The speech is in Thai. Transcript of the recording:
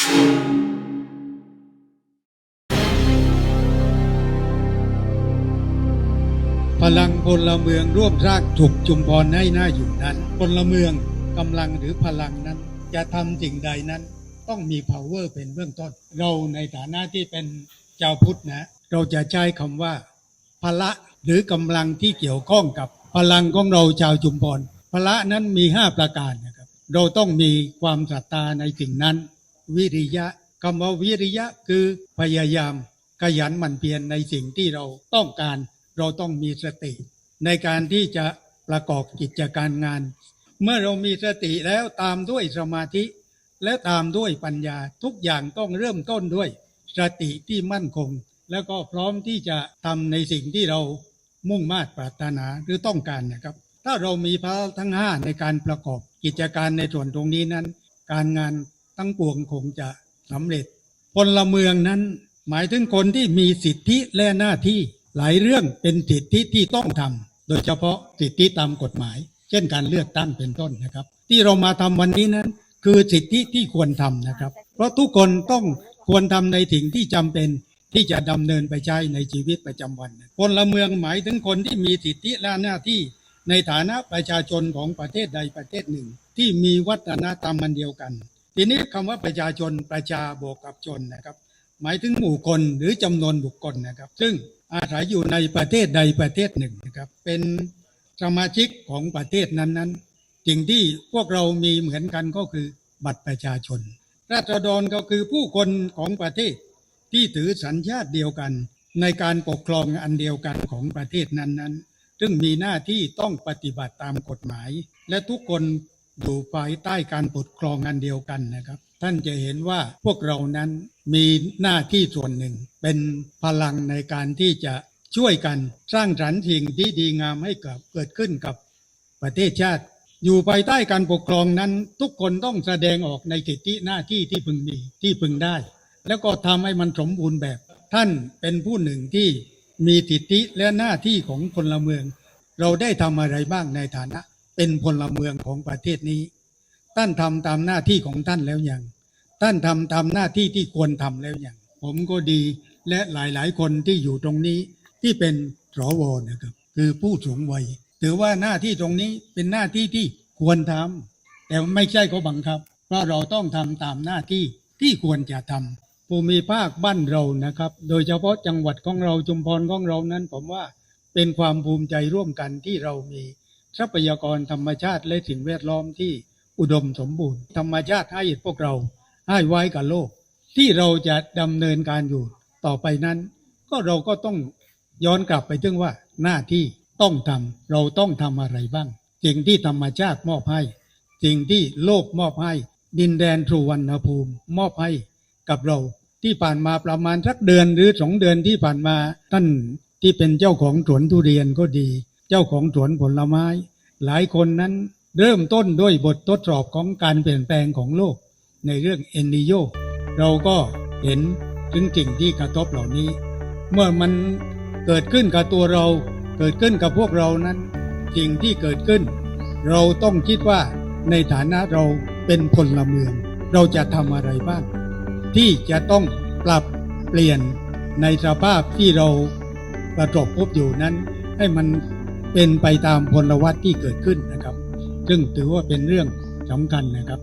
พลังพลเมืองร่วมรางถูกจุมพรให้หน้าอยู่นั้นพลเมืองกำลังหรือพลังนั้น จะทำสิ่งใดนั้นต้องมี power เป็นเบื้องต้น เราในฐานะที่เป็นเจ้าพุทธนะ เราจะใช้คำว่า พละหรือกำลังที่เกี่ยวข้องกับพลังของเราชาวจุมพรพละนั้นมีห้าประการนะครับ เราต้องมีความศรัทธาในสิ่งนั้น วิริยะคำว่าวิริยะคือพยายามขยันหมั่นเพียรในสิ่งที่เราต้องการ เราต้องมีสติ ในการที่จะประกอบกิจการงาน เมื่อเรามีสติแล้วตามด้วยสมาธิ และตามด้วยปัญญาทุกอย่างต้องเริ่มต้นด้วย สติที่มั่นคง แล้วก็พร้อมที่จะทำในสิ่งที่เรามุ่งมา่ปรารถนาหรือต้องการนะครับ ถ้าเรามีพระทั้งห้าในการประกอบกิจการในส่วนตรงนี้นั้น การงาน ทั้งปวงคงจะสำเร็จ พลเมืองนั้นหมายถึงคนที่มีสิทธิและหน้าที่หลายเรื่องเป็นสิทธิที่ต้องทำโดยเฉพาะสิทธิตามกฎหมาย เช่นการเลือกตั้งเป็นต้นนะครับ ที่เรามาทำวันนี้นั้น คือสิทธิที่ควรทำนะครับ เพราะทุกคนต้องควรทำในสิ่งที่จำเป็นที่จะดำเนินไปใช้ในชีวิตประจำวันพลเมืองหมายถึงคนที่มีสิทธิและหน้าที่ในฐานะประชาชนของประเทศใดประเทศหนึ่ง ที่มีวัฒนธรรมมันเดียวกัน ทีนี้คำว่าประชาชนประชาบวกกับชนนะครับ หมายถึงหมู่คนหรือจำนวนบุคคลนะครับ ซึ่งอาศัยอยู่ในประเทศใดประเทศหนึ่งนะครับ เป็นสมาชิกของประเทศนั้นๆสิ่งที่พวกเรามีเหมือนกันก็คือบัตรประชาชน ราษฎรก็คือผู้คนของประเทศที่ถือสัญชาติเดียวกัน ในการปกครองอันเดียวกันของประเทศนั้นๆ ซึ่งมีหน้าที่ต้องปฏิบัติตามกฎหมาย และทุกคน อยู่ภายใต้การปกครองอันเดียวกันนะครับ ท่านจะเห็นว่าพวกเรานั้นมีหน้าที่ส่วนหนึ่ง เป็นพลังในการที่จะช่วยกันสร้างสรรค์สิ่งที่ดีงามให้กับเกิดขึ้นกับประเทศชาติ อยู่ภายใต้การปกครองนั้น ทุกคนต้องแสดงออกในสิทธิหน้าที่ที่พึงมีที่พึงได้ แล้วก็ทำให้มันสมบูรณ์แบบ ท่านเป็นผู้หนึ่งที่มีสิทธิและหน้าที่ของพลเมือง เราได้ทำอะไรบ้างในฐานะ เป็นพลเมืองของประเทศนี้ ท่านทำตามหน้าที่ของท่านแล้วยังท่านทำตามหน้าที่ที่ควรทำแล้วยังผมก็ดีและหลายๆ คนที่อยู่ตรงนี้ที่เป็นสวนะครับ คือผู้สูงวัยถือว่าหน้าที่ตรงนี้เป็นหน้าที่ที่ควรทำแต่ไม่ใช่ก็บังคับ เพราะเราต้องทำตามหน้าที่ที่ควรจะทำภูมิภาคบ้านเรานะครับ โดยเฉพาะจังหวัดของเราจุมพรของเรานั้น ผมว่าเป็นความภูมิใจร่วมกันที่เรามี ทรัพยากรธรรมชาติและสิ่งแวดล้อมที่อุดมสมบูรณ์ ธรรมชาติให้พวกเราให้ไว้กับโลก ที่เราจะดำเนินการอยู่ต่อไปนั้น ก็เราก็ต้องย้อนกลับไปถึงว่าหน้าที่ต้องทำเราต้องทำอะไรบ้างสิ่งที่ธรรมชาติมอบให้สิ่งที่โลกมอบให้ ดินแดนทรูวรรณภูมิ มอบให้กับเราที่ผ่านมาประมาณสักเดือนหรือสองเดือนที่ผ่านมาท่านที่เป็นเจ้าของสวนทุเรียนก็ดี เจ้าของสวนผลไม้ หลายคนนั้นเริ่มต้นด้วยบททดสอบของการเปลี่ยนแปลงของโลก ในเรื่องเอลนิโยเราก็เห็นถึงสิ่งที่กระทบเหล่านี้ เมื่อมันเกิดขึ้นกับตัวเรา เกิดขึ้นกับพวกเรานั้น สิ่งที่เกิดขึ้น เราต้องคิดว่าในฐานะเราเป็นพลเมือง เราจะทำอะไรบ้าง ที่จะต้องปรับเปลี่ยนในสภาพที่เราประสบพบอยู่นั้น ให้มัน เป็นไปตามพลวัตที่เกิดขึ้นนะครับ ซึ่งถือว่าเป็นเรื่องสำคัญนะครับ